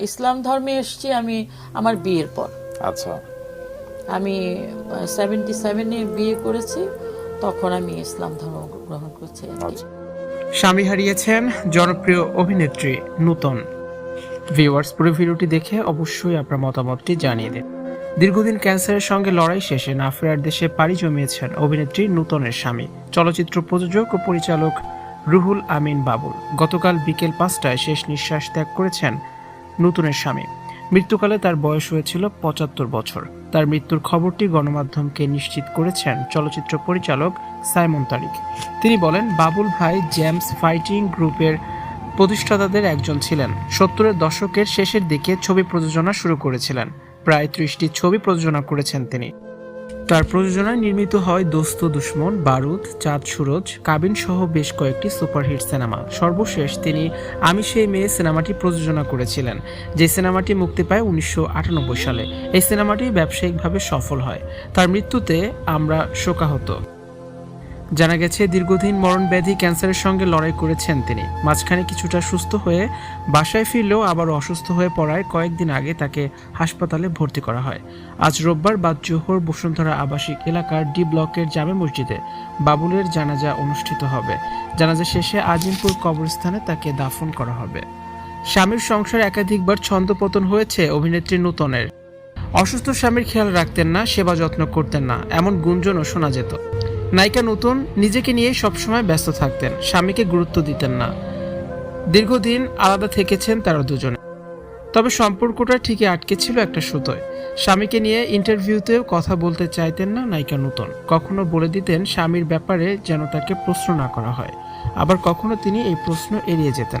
ইসলাম ধর্মে এসেছি আমি আমার বিয়ের পর। আচ্ছা। আমি সেভেন্টি সেভেনে বিয়ে করেছি তখন আমি ইসলাম ধর্ম গ্রহণ করছি। আচ্ছা। স্বামী হারিয়েছেন জনপ্রিয় অভিনেত্রী নূতন। ভিউয়ার্স পুরো ভিডিওটি দেখে অবশ্যই আপনার মতামতটি জানিয়ে দিন। দীর্ঘদিন ক্যান্সারের সঙ্গে লড়াই শেষে না ফেরার দেশে পাড়ি জমিয়েছেন অভিনেত্রী নূতনের স্বামী। চলচ্চিত্র প্রযোজক ও পরিচালক রুহুল আমিন বাবুল। গতকাল বিকেল পাঁচটায় শেষ নিঃশ্বাস ত্যাগ করেছেন নূতনের স্বামী। মৃত্যুকালে তার বয়স হয়েছিল পঁচাত্তর বছর। তার মৃত্যুর খবরটি গণমাধ্যমকে নিশ্চিত করেছেন চলচ্চিত্র পরিচালক সাইমন তারিক। তিনি বলেন, বাবুল ভাই জেমস ফাইটিং গ্রুপের প্রতিষ্ঠাতাদের একজন ছিলেন। সত্তরের দশকের শেষের দিকে ছবি প্রযোজনা শুরু করেছিলেন। প্রায় ত্রিশটি ছবি প্রযোজনা করেছেন তিনি। তার প্রযোজনায় নির্মিত হয় দোস্ত দুশ্মন, বারুদ, চাঁদ সুরজ, কাবিন সহ বেশ কয়েকটি সুপারহিট সিনেমা। সর্বশেষ তিনি আমি সেই মেয়ে সিনেমাটি প্রযোজনা করেছিলেন, যে সিনেমাটি মুক্তি পায় উনিশশো আটানব্বই সালে। এই সিনেমাটি ব্যবসায়িকভাবে সফল হয়। তার মৃত্যুতে আমরা শোকাহত। জানা গেছে, দীর্ঘদিন মরণ ব্যাধি ক্যান্সারের সঙ্গে লড়াই করেছেন তিনি। মাঝখানে কিছুটা সুস্থ হয়ে বাসায় ফিরলেও আবার অসুস্থ হয়ে পড়ায় কয়েকদিন আগে তাকে হাসপাতালে ভর্তি করা হয়। আজ রোববার বাদ জোহর বসুন্ধরা আবাসিক এলাকার ডি ব্লকের জামে মসজিদে বাবুলের জানাজা অনুষ্ঠিত হবে। জানাজা শেষে আজিমপুর কবরস্থানে তাকে দাফন করা হবে। স্বামীর সংসার একাধিকবার ছন্দপতন হয়েছে অভিনেত্রী নূতনের। অসুস্থ স্বামীর খেয়াল রাখতেন না, সেবা যত্ন করতেন না, এমন গুঞ্জনও শোনা যেত। নায়িকা নতুন, নিজেকে নিয়ে সবসময় ব্যস্ত থাকতেন, স্বামীকে গুরুত্ব দিতেন না। দীর্ঘদিন আলাদা থেকেছেন তারা দুজনে। তবে সম্পর্কটা ঠিকই আটকে ছিল একটা সুতোয়। স্বামীকে নিয়ে ইন্টারভিউতেও কথা বলতে চাইতেন না নায়িকা নতুন। কখনো বলে দিতেন স্বামীর ব্যাপারে যেন তাকে প্রশ্ন না করা হয়। আবার কখনো তিনি এই প্রশ্ন এড়িয়ে যেতেন।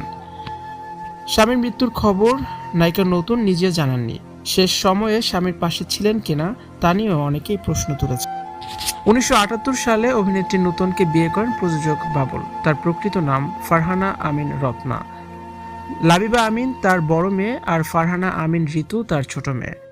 স্বামীর মৃত্যুর খবর নায়িকা নতুন নিজে জানাননি। শেষ সময়ে স্বামীর পাশে ছিলেন কিনা তা নিয়েও অনেকেই প্রশ্ন তুলেছে উনিশশো আটাত্তর সালে অভিনেত্রী নূতনকে বিয়ে করেন প্রযোজক বাবুল। তার প্রকৃত নাম ফারহানা আমিন রত্না। লাবিবা আমিন তার বড় মেয়ে আর ফারহানা আমিন ঋতু তার ছোট মেয়ে।